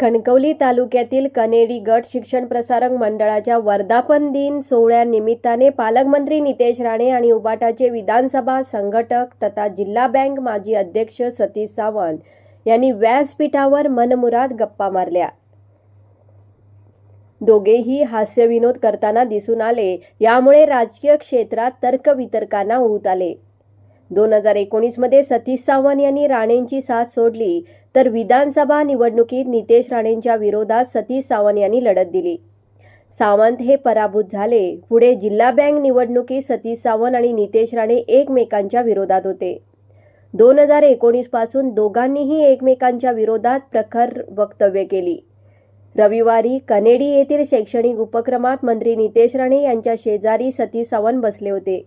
Kankavli तालुक्यातील कनेडी गट शिक्षण प्रसारक मंडळाच्या वर्धापन दिन सोहळ्यानिमित्ताने पालकमंत्री नितेश राणे आणि उबाटाचे विधानसभा संघटक तथा जिल्हा बँक माजी अध्यक्ष सतीश सावंत यांनी व्यासपीठावर मनमुराद गप्पा मारल्या. दोघेही हास्यविनोद करताना दिसून आले. यामुळे राजकीय क्षेत्रात तर्कवितर्कांना होत आले. दोन हजार एकोणीसमध्ये सतीश सावंत यांनी राणेंची साथ सोडली तर विधानसभा निवडणुकीत नितेश राणेंच्या विरोधात सतीश सावंत यांनी लढत दिली. सावंत हे पराभूत झाले. पुढे जिल्हा बँक निवडणुकीत सतीश सावंत आणि नितेश राणे एकमेकांच्या विरोधात होते. दोन हजार एकोणीसपासून दोघांनीही एकमेकांच्या विरोधात प्रखर वक्तव्य केली. रविवारी कनेडी येथील शैक्षणिक उपक्रमात मंत्री नितेश राणे यांच्या शेजारी सतीश सावंत बसले होते.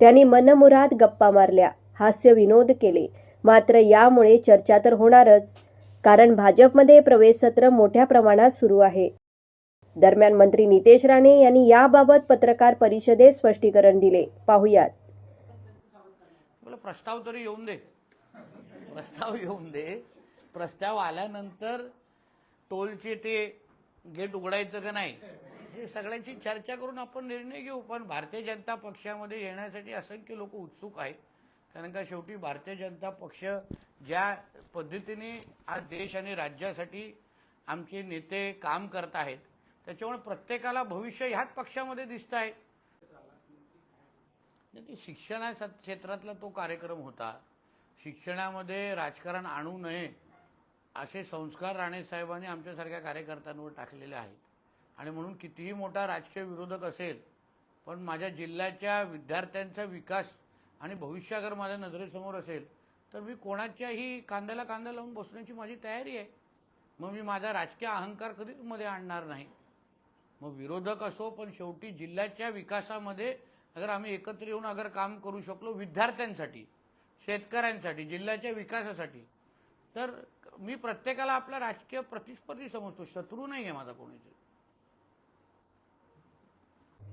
त्यांनी मनमुराद गप्पा मारल्या हास्य विनोद केले. मात्र यामुळे चर्चा तर होणारच कारण भाजपमध्ये प्रवेश सत्र मोठ्या प्रमाणात सुरू आहे. दरम्यान मंत्री नितेश राणे यांनी याबाबत पत्रकार परिषदेत स्पष्टीकरण दिले. पाहुयात. प्रस्ताव तरी येऊन दे. प्रस्ताव येऊन दे. प्रस्ताव आल्यानंतर टोलचे ते गेट उघडायचं का नाही? हे सगळ्यांची चर्चा करून आपण निर्णय घेऊ पण भारतीय जनता पक्षामध्ये येण्यासाठी असंख्य लोक उत्सुक आहेत. कारण का शेवटी भारतीय जनता पक्ष ज्या पद्धतीने आज देश आणि राज्यासाठी आमचे नेते काम करत आहेत त्याच्यामुळे प्रत्येकाला भविष्य ह्याच पक्षामध्ये दिसत आहे. ते शिक्षणा क्षेत्रातला तो कार्यक्रम होता. शिक्षणामध्ये राजकारण आणू नये असे संस्कार राणे साहेबांनी आमच्यासारख्या कार्यकर्त्यांवर टाकलेले आहेत. आणि म्हणून कितीही मोठा राजकीय विरोधक असेल पण माझ्या जिल्ह्याच्या विद्यार्थ्यांचा विकास आणि भविष्य अगर माझ्या नजरेसमोर असेल तर मी कोणाच्याही कांद्याला कांदा लावून बसण्याची माझी तयारी आहे. मग मी माझा राजकीय अहंकार कधीच मध्ये आणणार नाही. मग विरोधक असो पण शेवटी जिल्ह्याच्या विकासामध्ये अगर आम्ही एकत्र येऊन अगर काम करू शकलो विद्यार्थ्यांसाठी शेतकऱ्यांसाठी जिल्ह्याच्या विकासासाठी तर मी प्रत्येकाला आपला राजकीय प्रतिस्पर्धी समजतो. शत्रू नाही आहे माझा कोणीतरी.